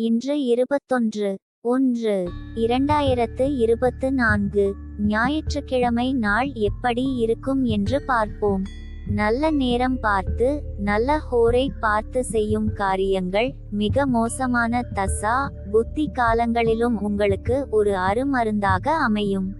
இன்று இருபத்தொன்று ஒன்று இரண்டாயிரத்து இருபத்து நான்கு ஞாயிற்றுக்கிழமை நாள் எப்படி இருக்கும் என்று பார்ப்போம். நல்ல நேரம் பார்த்து நல்ல ஹோரை பார்த்து செய்யும் காரியங்கள் மிக மோசமான தசா புத்தி காலங்களிலும் உங்களுக்கு ஒரு அருமருந்தாக அமையும்.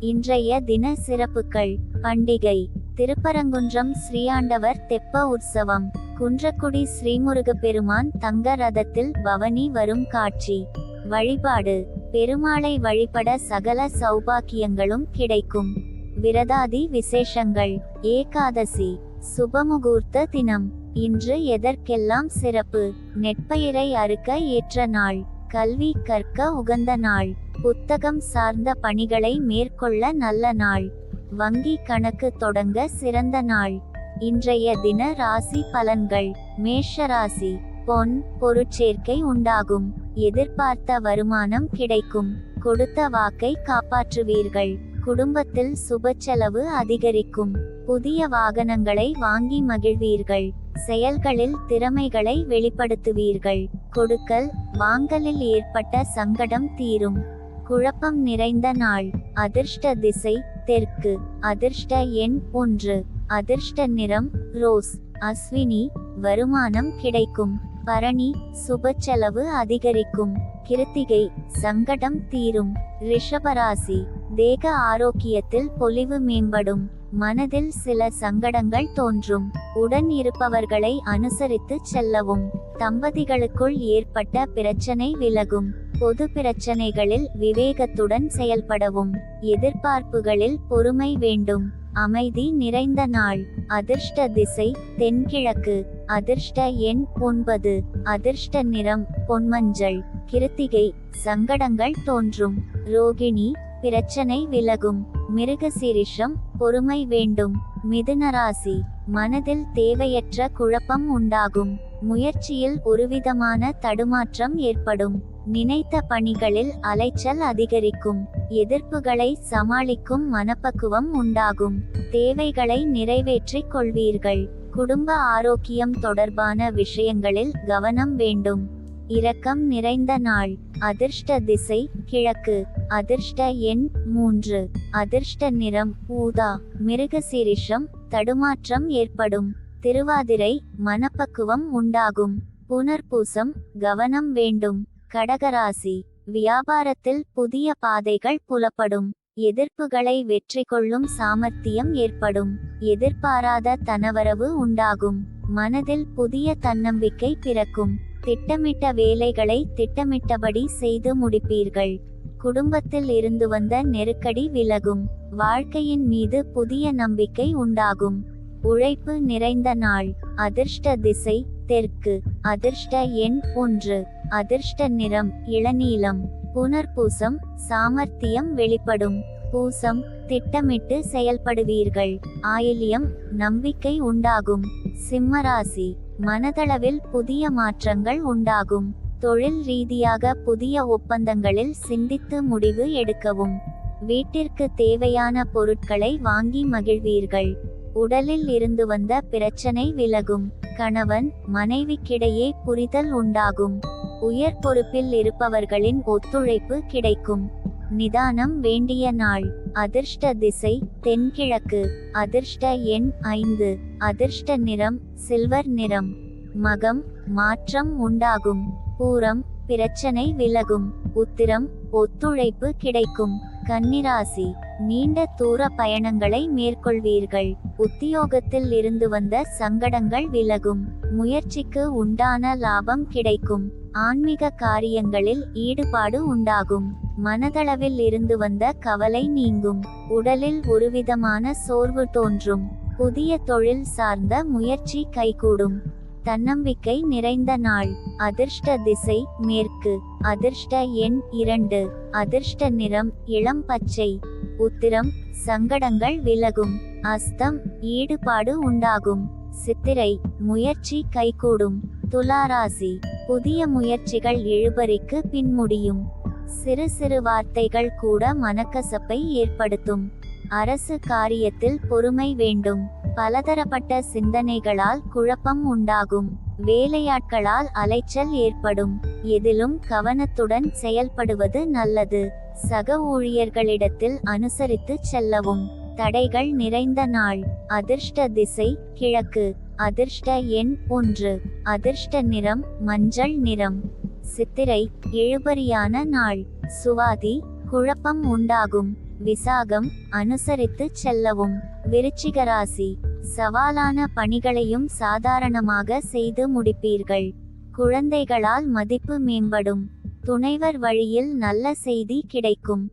இன்றைய தின சிறப்புகள் பண்டிகை திருப்பரங்குன்றம் ஸ்ரீயாண்டவர் தெப்ப உற்சவம். குன்றக்குடி ஸ்ரீமுருக பெருமான் தங்க ரதத்தில் பவனி வரும் காட்சி. வழிபாடு. பெருமாளை வழிபட சகல சௌபாக்கியங்களும் கிடைக்கும். விரதாதி விசேஷங்கள். ஏகாதசி. சுபமுகூர்த்த தினம். இன்று எதற்கெல்லாம் சிறப்பு? நெற்பயிரை அறுக்க ஏற்ற நாள். கல்வி கற்க உகந்த நாள். புத்தகம் சார்ந்த பணிகளை மேற்கொள்ள நல்ல நாள். வங்கி கணக்கு தொடங்க சிறந்த நாள். இன்றைய தின ராசி பலன்கள். மேஷ ராசி பொன் பொருட்சேர்க்கை உண்டாகும். எதிர்பார்த்த வருமானம் கிடைக்கும். கொடுத்த வாக்கை காப்பாற்றுவீர்கள். குடும்பத்தில் சுப செலவு அதிகரிக்கும். புதிய வாகனங்களை வாங்கி மகிழ்வீர்கள். செயல்களில் திறமைகளை வெளிப்படுத்துவீர்கள். கொடுக்கல் வாங்கலில் ஏற்பட்ட சங்கடம் தீரும். குழப்பம் நிறைந்த நாள். அதிர்ஷ்ட திசை தெற்கு. அதிர்ஷ்ட எண் ஒன்று. அதிர்ஷ்ட நிறம் ரோஸ் அஸ்வினி வருமானம் கிடைக்கும். பரணி சுப செலவு அதிகரிக்கும். கிருத்திகை சங்கடம் தீரும். ரிஷபராசி தேக ஆரோக்கியத்தில் பொலிவு மேம்படும். மனதில் சில சங்கடங்கள் தோன்றும். உடன் இருப்பவர்களை அனுசரித்து செல்லவும். தம்பதிகளுக்குள் ஏற்பட்ட பிரச்சனை விலகும். பொது பிரச்சனைகளில் விவேகத்துடன் செயல்படவும். எதிர்பார்ப்புகளில் பொறுமை வேண்டும். அமைதி நிறைந்த நாள். அதிர்ஷ்ட திசை தென்கிழக்கு. அதிர்ஷ்ட எண் ஒன்பது. அதிர்ஷ்ட நிறம் பொன்மஞ்சள். கிருத்திகை சங்கடங்கள் தோன்றும். ரோகிணி பிரச்சனை விலகும். மிருகசீரிஷம் பொறுமை வேண்டும். மிதுனராசி மனதில் தேவையற்ற குழப்பம் உண்டாகும். முயற்சியில் ஒருவிதமான தடுமாற்றம் ஏற்படும். நினைத்த பணிகளில் அலைச்சல் அதிகரிக்கும். எதிர்ப்புகளை சமாளிக்கும் மனப்பக்குவம் உண்டாகும். தேவைகளை நிறைவேற்றிக் கொள்வீர்கள். குடும்ப ஆரோக்கியம் தொடர்பான விஷயங்களில் கவனம் வேண்டும். இரக்கம் நிறைந்த நாள். அதிர்ஷ்ட திசை கிழக்கு. அதிர்ஷ்ட எண் மூன்று. அதிர்ஷ்ட நிறம் ஊதா. மிருகசீரிஷம் தடுமாற்றம் ஏற்படும். திருவாதிரை மனப்பக்குவம் உண்டாகும். புனர்பூசம் கவனம் வேண்டும். கடகராசி. வியாபாரத்தில் புதிய பாதைகள் புலப்படும். எதிர்ப்புகளை வெற்றி கொள்ளும் சாமர்த்தியம் ஏற்படும். எதிர்பாராத தனவரவு உண்டாகும். மனதில் புதிய தன்னம்பிக்கை பிறக்கும். திட்டமிட்ட வேலைகளை திட்டமிட்டபடி செய்து முடிப்பீர்கள். குடும்பத்தில் இருந்து வந்த நெருக்கடி விலகும். வாழ்க்கையின் மீது புதிய நம்பிக்கை உண்டாகும். உழைப்பு நிறைந்த நாள். அதிர்ஷ்ட திசை தெற்கு. அதிர்ஷ்ட எண் ஒன்று. அதிர்ஷ்ட நிறம் இளநீலம் புனர்பூசம் சாமர்த்தியம் வெளிப்படும். பூசம் திட்டமிட்டு செயல்படுவீர்கள். ஆயில்யம் நம்பிக்கை உண்டாகும். சிம்மராசி மனதளவில் புதிய மாற்றங்கள் உண்டாகும். தொழில் ரீதியாக புதிய ஒப்பந்தங்களில் சிந்தித்து முடிவு எடுக்கவும். வீட்டிற்கு தேவையான பொருட்களை வாங்கி மகிழ்வீர்கள். உடலில் இருந்து வந்த பிரச்சனை விலகும். கணவன் மனைவிக்கிடையே புரிதல் உண்டாகும். உயர் பொறுப்பில் இருப்பவர்களின் ஒத்துழைப்பு கிடைக்கும். நிதானம் வேண்டிய நாள். அதிர்ஷ்ட திசை தென்கிழக்கு. அதிர்ஷ்ட எண் ஐந்து. அதிர்ஷ்ட நிறம் சில்வர் நிறம். மகம் மாற்றம் உண்டாகும். பூரம் பிரச்சனை விலகும். உத்திரம் ஒத்துழைப்பு கிடைக்கும். கன்னிராசி நீண்ட தூர பயணங்களை மேற்கொள்வீர்கள். உத்தியோகத்தில் இருந்து வந்த சங்கடங்கள் விலகும். முயற்சிக்கு உண்டான லாபம் கிடைக்கும். ஆன்மீக காரியங்களில் ஈடுபாடு உண்டாகும். மனதளவில் இருந்து வந்த கவலை நீங்கும். உடலில் ஒருவிதமான சோர்வு தோன்றும். புதிய தொழில் சார்ந்த முயற்சி கைகூடும். தன்னம்பிக்கை நிறைந்த நாள். அதிர்ஷ்ட திசை மேற்கு. அதிர்ஷ்ட எண் இரண்டு. அதிர்ஷ்ட நிறம் இளம் பச்சை. உத்திரம் சங்கடங்கள் விலகும். அஸ்தம் ஈடுபாடு உண்டாகும். சித்திரை முயற்சி கைகூடும். துளாராசி. புதிய முயற்சிகள் இழுபறிக்கு பின்முடியும். சிறு சிறு வார்த்தைகள் கூட மனக்கசப்பை ஏற்படுத்தும். அரசு காரியத்தில் பொறுமை வேண்டும். பலதரப்பட்ட சிந்தனைகளால் குழப்பம் உண்டாகும். வேலையாட்களால் அலைச்சல் ஏற்படும். எதிலும் கவனத்துடன் செயல்படுவது நல்லது. சக ஊழியர்களிடத்தில் அனுசரித்து செல்லவும். தடைகள் நிறைந்த நாள். அதிர்ஷ்ட திசை கிழக்கு. அதிர்ஷ்ட எண் ஒன்று. அதிர்ஷ்ட நிறம் மஞ்சள் நிறம். சித்திரை இழுபறியான நாள். சுவாதி குழப்பம் உண்டாகும். விசாகம் அனுசரித்து செல்லவும். விருச்சிகராசி சவாலான பணிகளையும் சாதாரணமாக செய்து முடிப்பீர்கள். குழந்தைகளால் மதிப்பு மேம்படும். துணைவர் வழியில் நல்ல செய்தி கிடைக்கும்.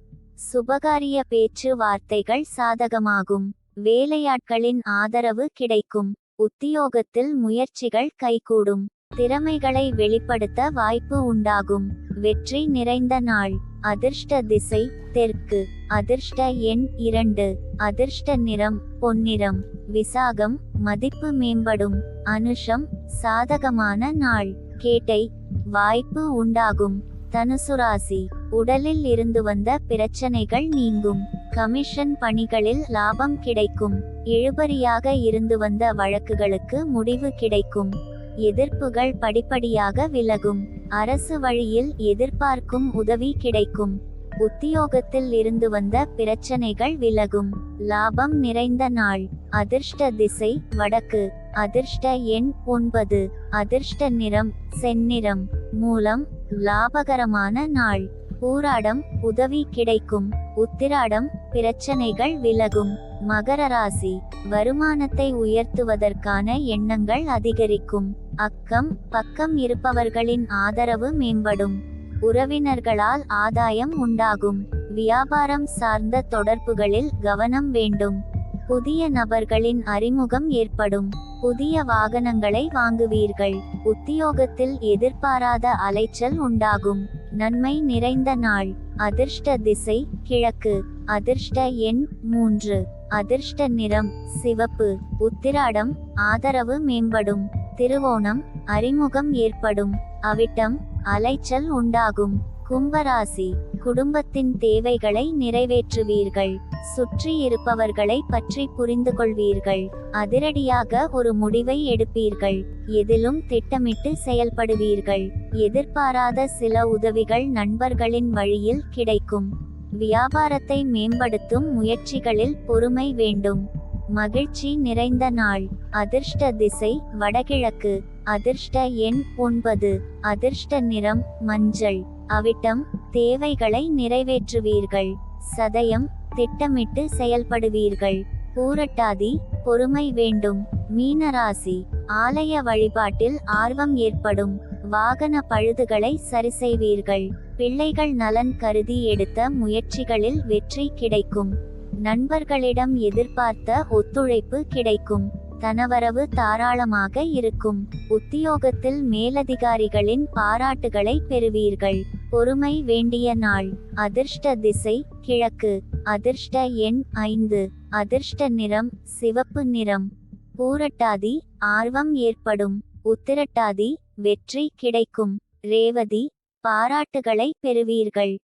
சுபகாரிய பேச்சு வார்த்தைகள் சாதகமாகும். வேலையாட்களின் ஆதரவு கிடைக்கும். உத்தியோகத்தில் முயற்சிகள் கைகூடும். திறமைகளை வெளிப்படுத்த வாய்ப்பு உண்டாகும். வெற்றி நிறைந்த நாள். அதிர்ஷ்ட திசை தெற்கு. அதிர்ஷ்ட எண் இரண்டு. அதிர்ஷ்ட நிறம் பொன்னிறம். விசாகம் மதிப்பு மேம்படும். அனுஷம் சாதகமான நாள். கேட்டை வாய்ப்பு உண்டாகும். தனுசுராசி உடலில் இருந்து வந்த பிரச்சனைகள் நீங்கும். கமிஷன் பணிகளில் லாபம் கிடைக்கும். இழுபறியாக இருந்து வந்த வழக்குகளுக்கு முடிவு கிடைக்கும். எதிர்ப்புகள் படிப்படியாக விலகும். அரசு வழியில் எதிர்பார்க்கும் உதவி கிடைக்கும். உத்தியோகத்தில் இருந்து வந்த பிரச்சனைகள் விலகும். லாபம் நிறைந்த நாள். அதிர்ஷ்ட திசை வடக்கு. அதிர்ஷ்ட எண் ஒன்பது. அதிர்ஷ்ட நிறம் செந்நிறம். மூலம் லாபகரமான நாள். பூராடம் உதவி கிடைக்கும். உத்திராடம் பிரச்சனைகள் விலகும். மகர ராசி வருமானத்தை உயர்த்துவதற்கான எண்ணங்கள் அதிகரிக்கும். அக்கம் பக்கம் இருப்பவர்களின் ஆதரவு மேம்படும். உறவினர்களால் ஆதாயம் உண்டாகும். வியாபாரம் சார்ந்த தொடர்புகளில் கவனம் வேண்டும். புதிய நபர்களின் அறிமுகம் ஏற்படும். புதிய வாகனங்களை வாங்குவீர்கள். உத்தியோகத்தில் எதிர்பாராத அலைச்சல் உண்டாகும். நன்மை நிறைந்த நாள். அதிர்ஷ்ட திசை கிழக்கு. அதிர்ஷ்ட எண் மூன்று. அதிர்ஷ்ட நிறம் சிவப்பு உத்திராடம் ஆதரவு மேம்படும். திருவோணம் அறிமுகம் ஏற்படும். அவிட்டம் அலைச்சல் உண்டாகும். கும்பராசி குடும்பத்தின் தேவைகளை நிறைவேற்றுவீர்கள். சுற்றி இருப்பவர்களை பற்றி புரிந்து கொள்வீர்கள் அதிரடியாக ஒரு முடிவை எடுப்பீர்கள். எதிலும் திட்டமிட்டு செயல்படுவீர்கள். எதிர்பாராத சில உதவிகள் நண்பர்களின் வழியில் கிடைக்கும். வியாபாரத்தை மேம்படுத்தும் முயற்சிகளில் பொறுமை வேண்டும். மகிழ்ச்சி நிறைந்த நாள். அதிர்ஷ்ட திசை வடகிழக்கு. அதிர்ஷ்ட எண் ஒன்பது. அதிர்ஷ்ட நிறம் மஞ்சள். அவிட்டம் தேவைகளை நிறைவேற்றுவீர்கள். சதயம் திட்டமிட்டு செயல்படுவீர்கள். பூரட்டாதி பொறுமை வேண்டும். மீனராசி. ஆலய வழிபாட்டில் ஆர்வம் ஏற்படும். வாகன பழுதுகளை சரிசெய்வீர்கள் பிள்ளைகள் நலன் கருதி எடுத்த முயற்சிகளில் வெற்றி கிடைக்கும். நண்பர்களிடம் எதிர்பார்த்த ஒத்துழைப்பு கிடைக்கும். தனவரவு தாராளமாக இருக்கும். உத்தியோகத்தில் மேலதிகாரிகளின் பாராட்டுகளை பெறுவீர்கள். பொறுமை வேண்டிய நாள். அதிர்ஷ்ட திசை கிழக்கு. அதிர்ஷ்ட எண் ஐந்து. அதிர்ஷ்ட நிறம் சிவப்பு நிறம். பூரட்டாதி ஆர்வம் ஏற்படும். உத்திரட்டாதி வெற்றி கிடைக்கும். ரேவதி பாராட்டுகளை பெறுவீர்கள்.